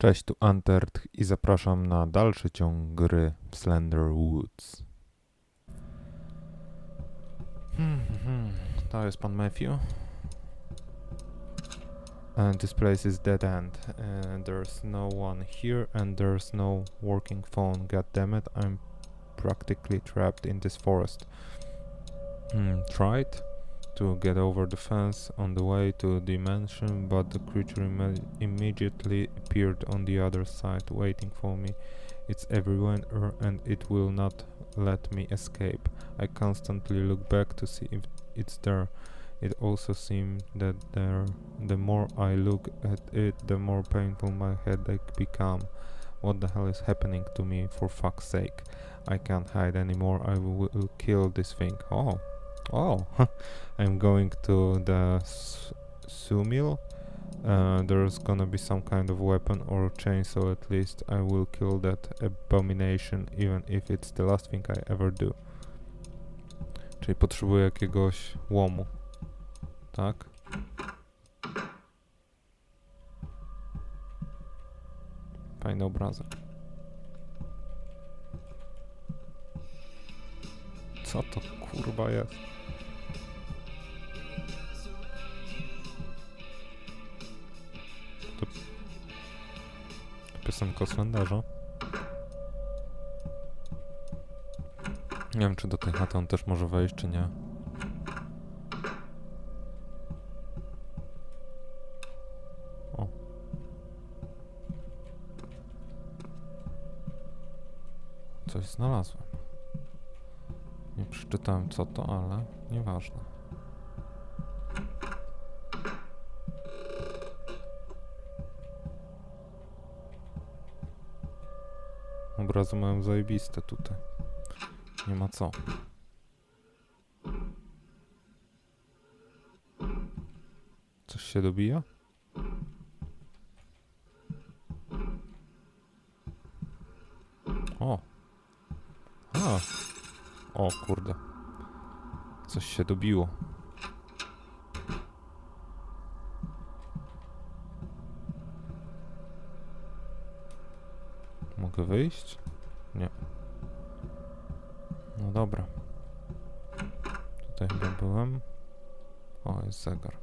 Cześć, tu Antert i zapraszam na dalszy ciąg gry Slender Woods. Hmm, hmm, to jest pan Matthew. And this place is dead end. Uh, there's no one here and there's no working phone. God damn it, I'm practically trapped in this forest. Hmm, tried to get over the fence on the way to the mansion, but the creature imme- immediately appeared on the other side, waiting for me. It's everywhere, and it will not let me escape. I constantly look back to see if it's there. It also seems that there, the more I look at it, the more painful my headache become. What the hell is happening to me? For fuck's sake! I can't hide anymore. I will kill this thing. Oh, oh! I'm going to the sawmill. Uh, there's gonna be some kind of weapon or chainsaw at least. I will kill that abomination even if it's the last thing I ever do. Czyli potrzebuję jakiegoś łomu. Tak? Fajny obrazek. Co to kurwa jest? Piosenka o Slenderze. Nie wiem, czy do tej chaty on też może wejść, czy nie. Coś znalazłem. Nie przeczytałem co to, ale nieważne. Obrazy mają zajebiste tutaj. Nie ma co. Coś się dobija? O! A! O kurde. Coś się dobiło. Mogę wyjść? Nie. No dobra. Tutaj chyba byłem. O, jest zegar.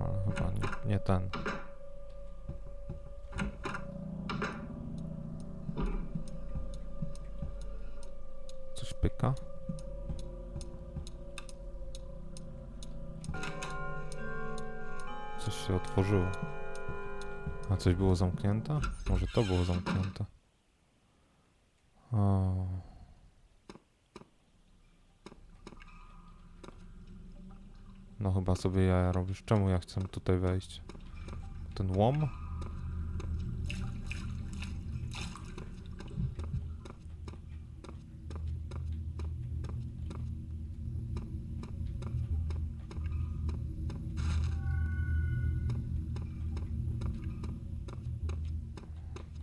Ale chyba nie, nie ten. Coś było zamknięte? Może to było zamknięte. O. No chyba sobie jaja robisz. Czemu ja chcę tutaj wejść? Ten łom?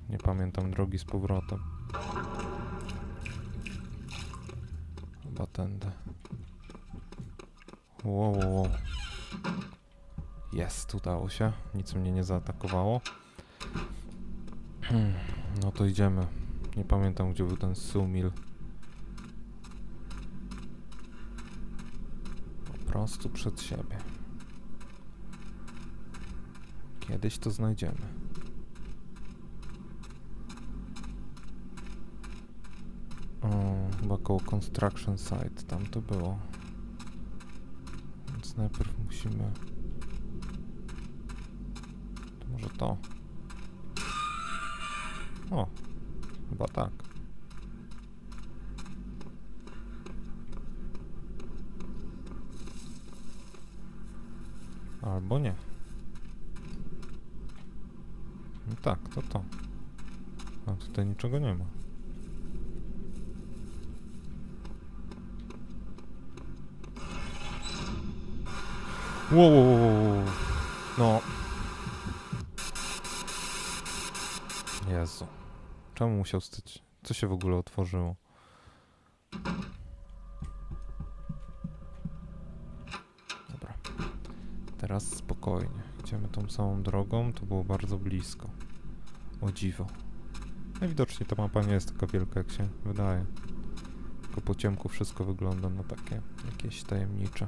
Nie pamiętam drogi z powrotem. Chyba tędy. Wow, wow. Jest, udało się. Nic mnie nie zaatakowało. Hmm, No to idziemy. Nie pamiętam, gdzie był ten sumil. Po prostu przed siebie. Kiedyś to znajdziemy. O, chyba koło construction site, tam to było. Więc najpierw musimy... To może to. O, chyba tak. Albo nie. No tak, to to. A tutaj niczego nie ma. Wow, wow, wow. No. Jezu. Czemu musiał stać? Co się w ogóle otworzyło? Dobra. Teraz spokojnie. Idziemy tą samą drogą, to było bardzo blisko. O dziwo. Najwidoczniej ta mapa nie jest taka wielka, jak się wydaje. Tylko po ciemku wszystko wygląda na takie jakieś tajemnicze.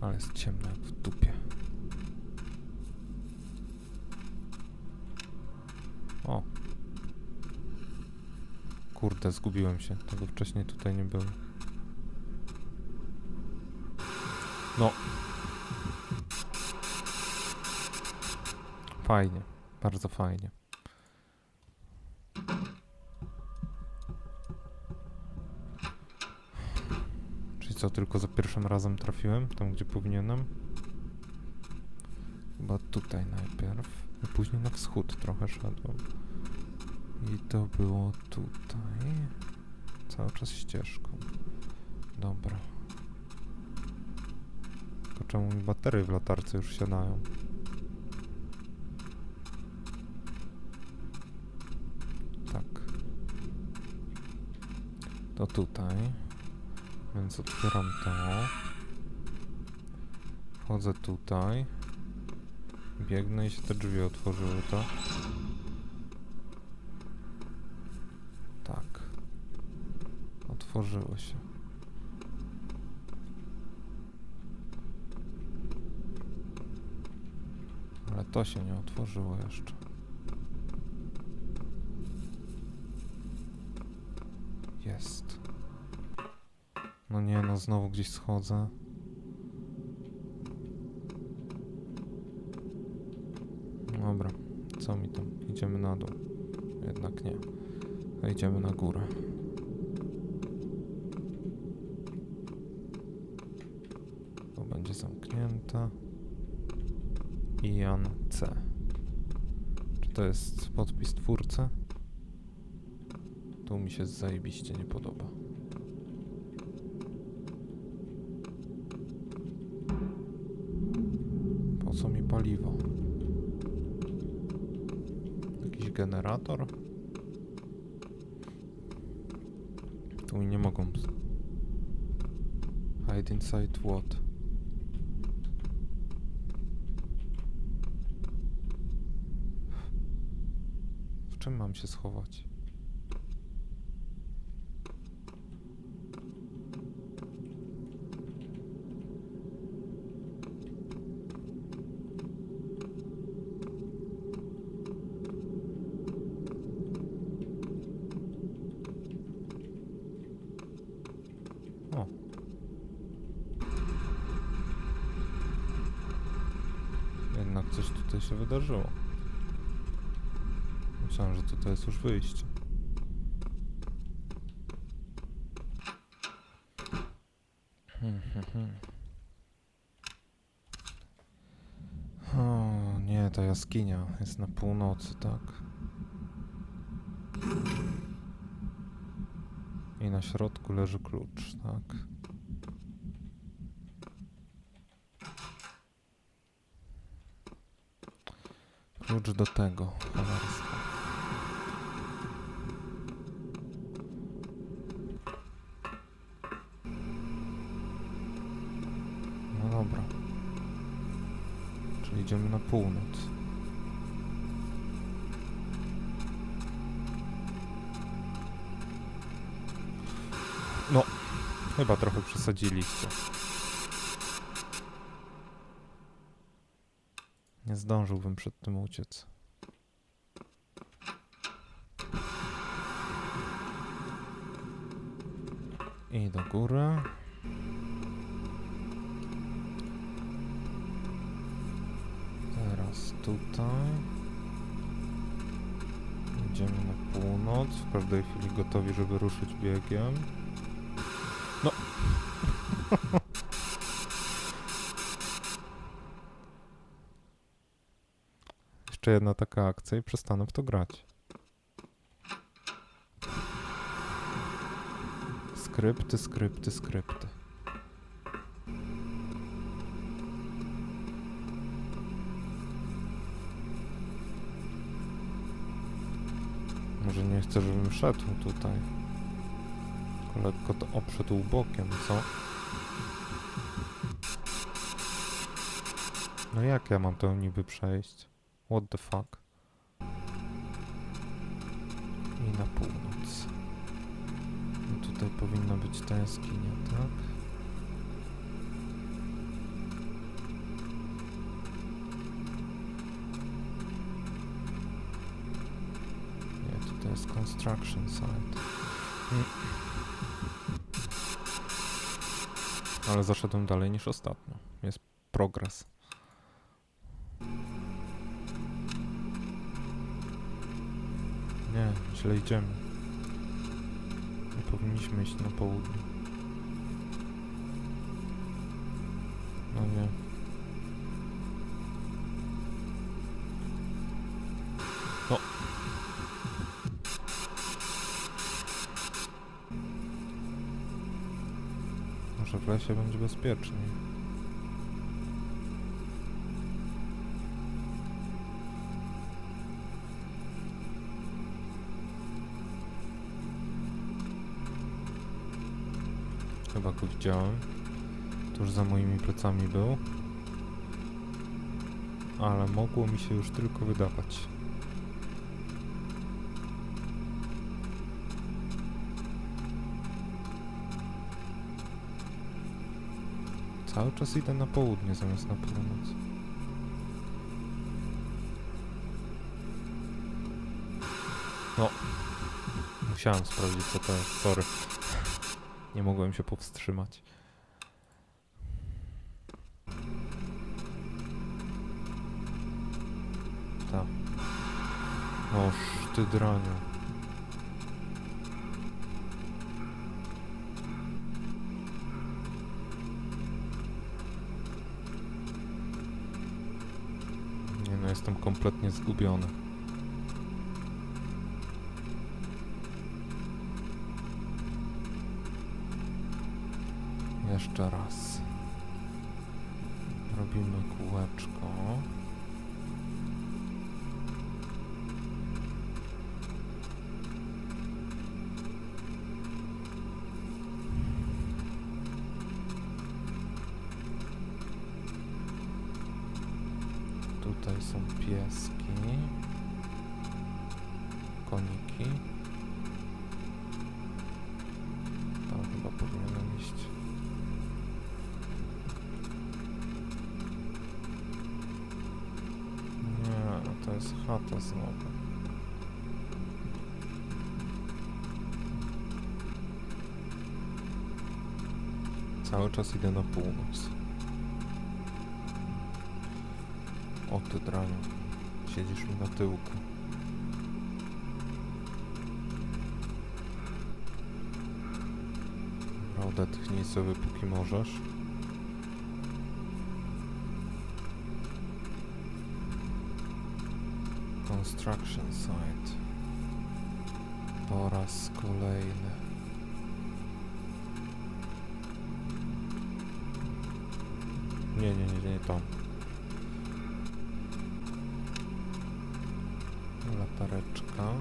Ale jest ciemno jak w dupie. O. Kurde, zgubiłem się. Tego wcześniej tutaj nie było. No. Fajnie. Bardzo fajnie. Czyli co, tylko za pierwszym razem trafiłem? Tam, gdzie powinienem? Chyba tutaj najpierw. I później na wschód trochę szedłem. I to było tutaj. Cały czas ścieżką. Dobra. Tylko czemu mi baterie w latarce już siadają? Tak. To tutaj. Więc otwieram to. Wchodzę tutaj. Biegnę i się te drzwi otworzyły, to. Tak. Otworzyły się. Ale to się nie otworzyło jeszcze. Jest. No nie, no znowu gdzieś schodzę. Dobra, co mi tam? Idziemy na dół. Jednak nie. Idziemy na górę. To będzie zamknięte. Ian C. Czy to jest podpis twórcy? Tu mi się zajebiście nie podoba. Po co mi paliwo? Generator? Tu nie mogą. Hide inside what? W czym mam się schować? O. Jednak coś tutaj się wydarzyło. Myślałem, że tutaj jest już wyjście. O, nie, ta jaskinia jest na północy, tak. I na środku leży klucz, tak. Klucz do tego, cholerstwa. No dobra. Czyli idziemy na północ. No, chyba trochę przesadziliście. Nie zdążyłbym przed tym uciec. I do góry. Teraz tutaj. Idziemy na północ. W każdej chwili gotowi, żeby ruszyć biegiem. No. Jeszcze jedna taka akcja i przestanę w to grać. Skrypty, skrypty, skrypty. Może nie chcę, żebym szedł tutaj. Tylko lekko to obszedł bokiem, co? No jak ja mam to niby przejść? What the fuck? I na północ. No tutaj powinna być ta tak? Nie, tutaj jest construction site. Ale zaszedłem dalej niż ostatnio. Jest progres. Nie, źle idziemy. Nie powinniśmy iść na południe. No nie. No. Może w lesie będzie bezpieczniej. Chyba go widziałem. Tuż za moimi plecami był. Ale mogło mi się już tylko wydawać. Cały czas idę na południe zamiast na północ. No. Musiałem sprawdzić co to jest, sorry. Nie mogłem się powstrzymać. Tak. Oż ty draniu. Nie no, jestem kompletnie zgubiony. Jeszcze raz. Robimy kółeczko. Tutaj są pieski. Koniki. Tam chyba powinienem iść. Nie, no to jest chata znowu. Cały czas idę na północ. O ty draniu. Siedzisz mi na tyłku. Odetchnij sobie póki możesz. Construction site. Po raz kolejny. Nie, nie, nie, nie to. Latareczka.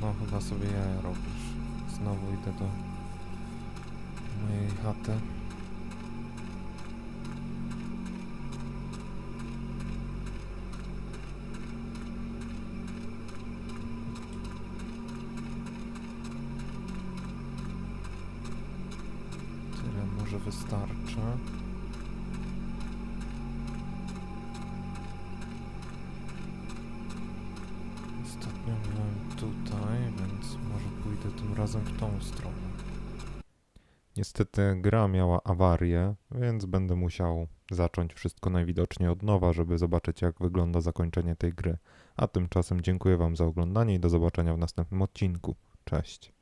No chyba sobie jaja robisz. Znowu idę do mojej chaty. Może wystarczy. Ostatnio miałem tutaj, więc może pójdę tym razem w tą stronę. Niestety gra miała awarię, więc będę musiał zacząć wszystko najwidoczniej od nowa, żeby zobaczyć jak wygląda zakończenie tej gry. A tymczasem dziękuję Wam za oglądanie i do zobaczenia w następnym odcinku. Cześć.